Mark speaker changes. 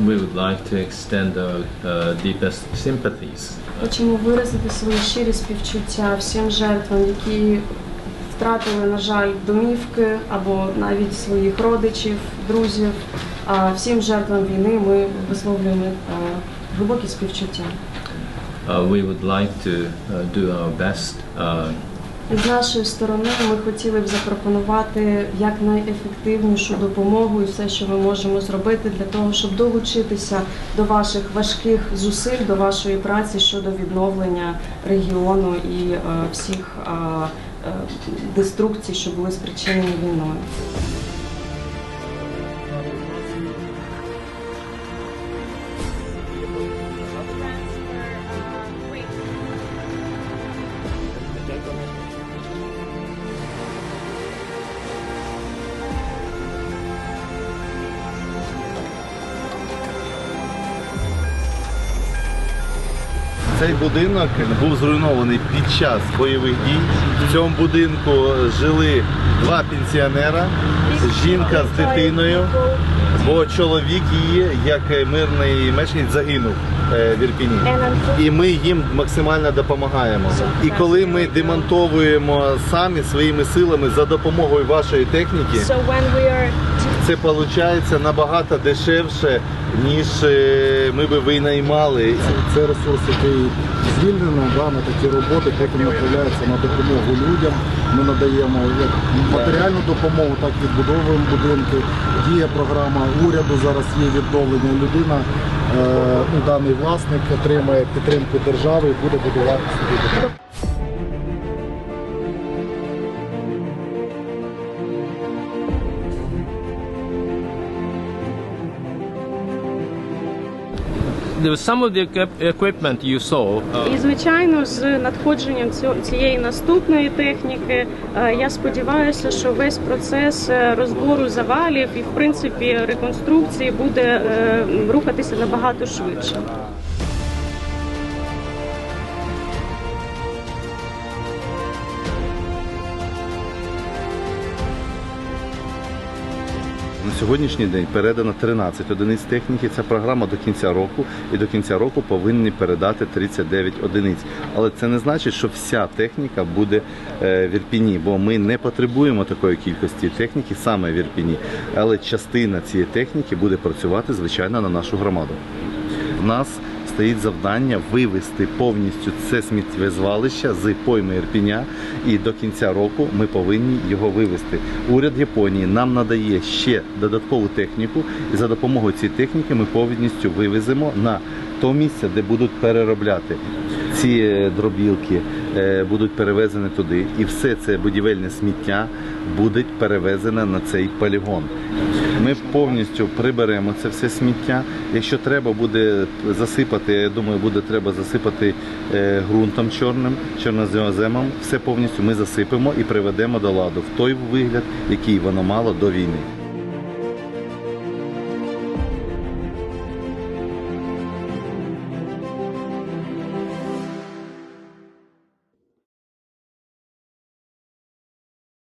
Speaker 1: we would like to extend our uh, deepest sympathies
Speaker 2: Хочемо виразити свої щирі співчуття всім жертвам, які втратили, на жаль, домівки або навіть своїх родичів, друзів. А всім жертвам війни ми висловлюємо е, глибокі співчуття.
Speaker 1: Uh, we would like to uh, do our best uh,
Speaker 2: з нашої сторони ми хотіли б запропонувати якнайефективнішу допомогу і все, що ми можемо зробити для того, щоб долучитися до ваших важких зусиль, до вашої праці щодо відновлення регіону і е, всіх е, деструкцій, що були спричинені війною.
Speaker 3: Цей будинок був зруйнований під час бойових дій. В цьому будинку жили два пенсіонера, жінка з дитиною, бо чоловік її, як мирний мешканець, загинув е, в Ірпіні. І ми їм максимально допомагаємо. І коли ми демонтовуємо самі своїми силами за допомогою вашої техніки, Це виходить набагато дешевше, ніж е, ми би винаймали.
Speaker 4: Це ресурс, який звільнено на такі роботи, потім направляється на допомогу людям. Ми надаємо як матеріальну допомогу, так і відбудовуємо будинки. Діє програма уряду, зараз є відновлення. Людина, е, ну, даний власник отримає підтримку держави і буде будувати собі
Speaker 1: some of the equipment you saw uh,
Speaker 5: І звичайно, з надходженням цієї наступної техніки, е, я сподіваюся, що весь процес е, розбору завалів і в принципі реконструкції буде е, рухатися набагато швидше.
Speaker 3: На сьогоднішній день передано 13 одиниць техніки. Ця програма до кінця року, і до кінця року повинні передати 39 одиниць. Але це не значить, що вся техніка буде е, в Ірпіні, бо ми не потребуємо такої кількості техніки саме в Ірпіні. Але частина цієї техніки буде працювати звичайно на нашу громаду. У нас стоїть завдання вивести повністю це сміттєзвалище з пойми Ірпіня, і до кінця року ми повинні його вивести. Уряд Японії нам надає ще додаткову техніку, і за допомогою цієї техніки ми повністю вивеземо на то місце, де будуть переробляти. Ці е, дробілки е, будуть перевезені туди, і все це будівельне сміття буде перевезене на цей полігон. Ми повністю приберемо це все сміття. Якщо треба буде засипати, я думаю, буде треба засипати е, ґрунтом чорним, чорноземом, все повністю ми засипемо і приведемо до ладу в той вигляд, який воно мало до війни.